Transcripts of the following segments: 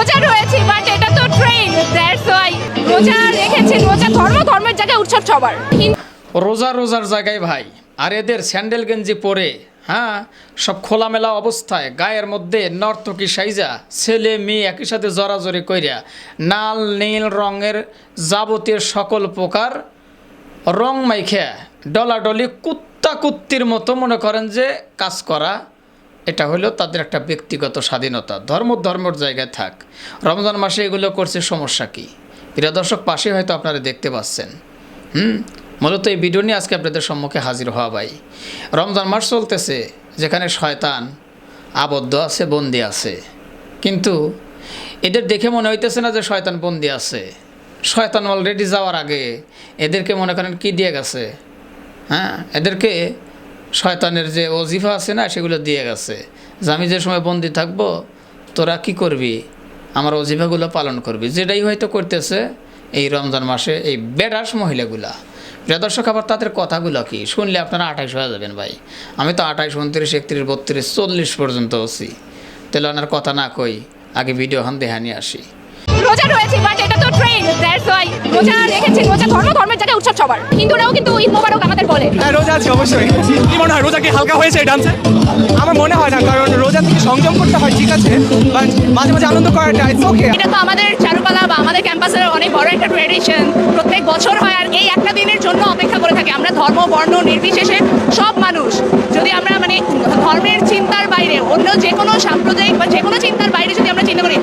রোজা রয়েছি বাট এটা তো ট্রেন দ্যাটস ওয়াই রোজা রেখেছি, রোজা ধর্ম, ধর্মের জায়গায় উৎসব সবার। রোজা রোজার জায়গায় ভাই, আর এদের স্যান্ডেল গেঞ্জি পরে হ্যাঁ সব খোলামেলা অবস্থায়, গায়ের মধ্যে নর্তকী সাইজা, ছেলে মেয়ে একই সাথে জড়াজড়ি কইরা, নাল, নীল রঙের যাবতীয় সকল প্রকার রং মাইখা, ডলাডলি কুত্তা কুত্তির মতো মনে করেন যে কাজ করা এটা হলো তাদের একটা ব্যক্তিগত স্বাধীনতা। ধর্ম ধর্মর জায়গায় থাক। রমজান মাসে এগুলো করছে সমস্যা কি? প্রিয় দর্শক পাশে হয়তো আপনারা দেখতে পাচ্ছেন। হুম? মূলত এই ভিডিও নিয়ে আজকে আপনাদের সম্মুখে হাজির হওয়া ভাই। রমজান মাস চলতেছে, যেখানে শয়তান, আবদ্ধ আছে, বন্দি আছে। কিন্তু এদের দেখে মনে হইতেছে না যে শয়তান বন্দি আছে। শয়তান অলরেডি যাওয়ার আগে এদেরকে মনে করেন কী দিয়ে গেছে? হ্যাঁ? এদেরকে শয়তানের যে অজিফা আছে না, সেগুলো দিয়ে গেছে। যে আমি যে সময় বন্দি থাকব, তোরা কি করবি? আমার অজিফাগুলো পালন করবি। যেটাই হয়তো করতেছে এই রমজান মাসে এই বেডাস মহিলাগুলা। দর্শক, আবার তাদের কথাগুলো কি? শুনলে আপনারা আঠাইশ হয়ে যাবেন ভাই। আমি তো আঠাইশ উনত্রিশ, একত্রিশ, বত্রিশ, চল্লিশ পর্যন্ত আছি। তাহলে ওনার কথা না কই, আগে ভিডিও হান দেহা নিয়ে আসি। রোজা রয়েছি বলে হ্যাঁ রোজা আছে অবশ্যই। কি মনে হয় রোজা কি হালকা হয়েছে এই ডান্সে আমার মনে হয় না কারণ রোজা থেকে সংযম করতে হয় ঠিক আছে? বাট মাঝে মাঝে আনন্দ করাটা ইটস ওকে এটা তো আমাদের চারুকলা বা আমাদের ক্যাম্পাসের অনেক বড় একটা ট্রেডিশন প্রত্যেক বছর হয় আর এই একটা দিনের জন্য অপেক্ষা করে থাকি। আমরা ধর্ম বর্ণ নির্বিশেষে সব মানুষ যদি আমরা মানে ধর্মের চিন্তার বাইরে অন্য যে কোনো সাম্প্রদায়িক বা যে কোনো চিন্তার বাইরে যদি আমরা চিন্তা করি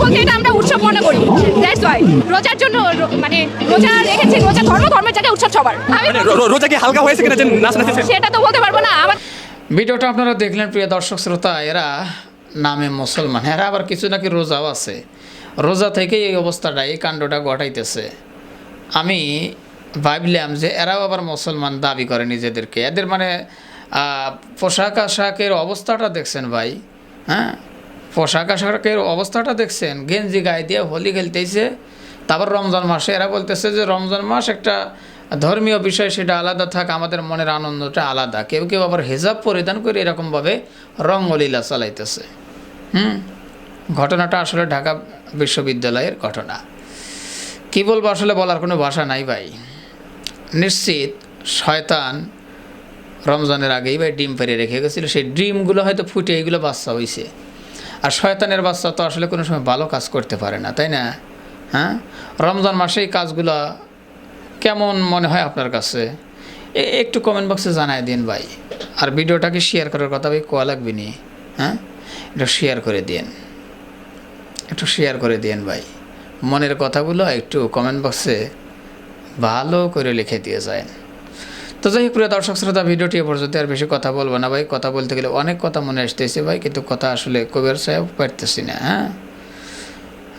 বলতে এটা আমরা উৎসব মনে করি। দ্যাটস ওয়াই রোজার জন্য মানে রোজা রেখেছি রোজা ধর্ম ধর্মের জায়গায় উৎসব সবার। মানে রোজা কি হালকা হয়েছে কিনা যে নাচ সেটা তো বলতে পারব না আমার ভিডিওটা আপনারা দেখলেন প্রিয় দর্শক শ্রোতা এরা নামে মুসলমান এরা আবার কিছু নাকি রোজাও আছে। রোজা থেকেই এই অবস্থাটা এই কাণ্ডটা ঘটাইতেছে। আমি ভাবলাম যে এরাও আবার মুসলমান দাবি করে নিজেদেরকে। এদের মানে পোশাক আশাকের অবস্থাটা দেখছেন ভাই হ্যাঁ? পোশাক আশাকের অবস্থাটা দেখছেন? গেঞ্জি গায়ে দিয়ে হোলি খেলতেছে। তারপর রমজান মাসে এরা বলতেছে যে রমজান মাস একটা ধর্মীয় বিষয়, সেটা আলাদা থাক, আমাদের মনের আনন্দটা আলাদা। কেউ কেউ আবার হেজাব পরিধান করে এরকমভাবে রঙ্গলীলা চালাইতেছে। হুম? ঘটনাটা আসলে ঢাকা বিশ্ববিদ্যালয়ের ঘটনা। কী বলব, আসলে বলার কোনো ভাষা নাই ভাই। নিশ্চিত শয়তান রমজানের আগেই ভাই ডিম পেরে রেখে গেছিল। সেই ডিমগুলো হয়তো ফুটে এইগুলো বাচ্চা হয়েছে আর শয়তানের বাচ্চা তো আসলে কোনো সময় ভালো কাজ করতে পারে না, তাই না? হ্যাঁ? রমজান মাসে এই কাজগুলো কেমন মনে হয় আপনার কাছে? একটু কমেন্ট বক্সে জানাই দিন ভাই। আর ভিডিওটাকে শেয়ার করার কথা ভাই কোয়া লাগবে নি? হ্যাঁ? এটা শেয়ার করে দিন। একটু শেয়ার করে দিন ভাই। মনের কথাগুলো একটু কমেন্ট বক্সে ভালো করে লিখে দিয়ে যায় তো যাই হোক, প্রিয় দর্শক শ্রোতা, ভিডিওটি পর্যন্ত আর বেশি কথা বলব না ভাই। কথা বলতে গেলে অনেক কথা মনে আসতেছে ভাই, কিন্তু কথা আসলে কবির সাহেব পারতেছি না হ্যাঁ?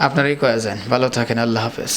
আপনারাই কয়ে যান। ভালো থাকেন, আল্লাহ হাফেজ।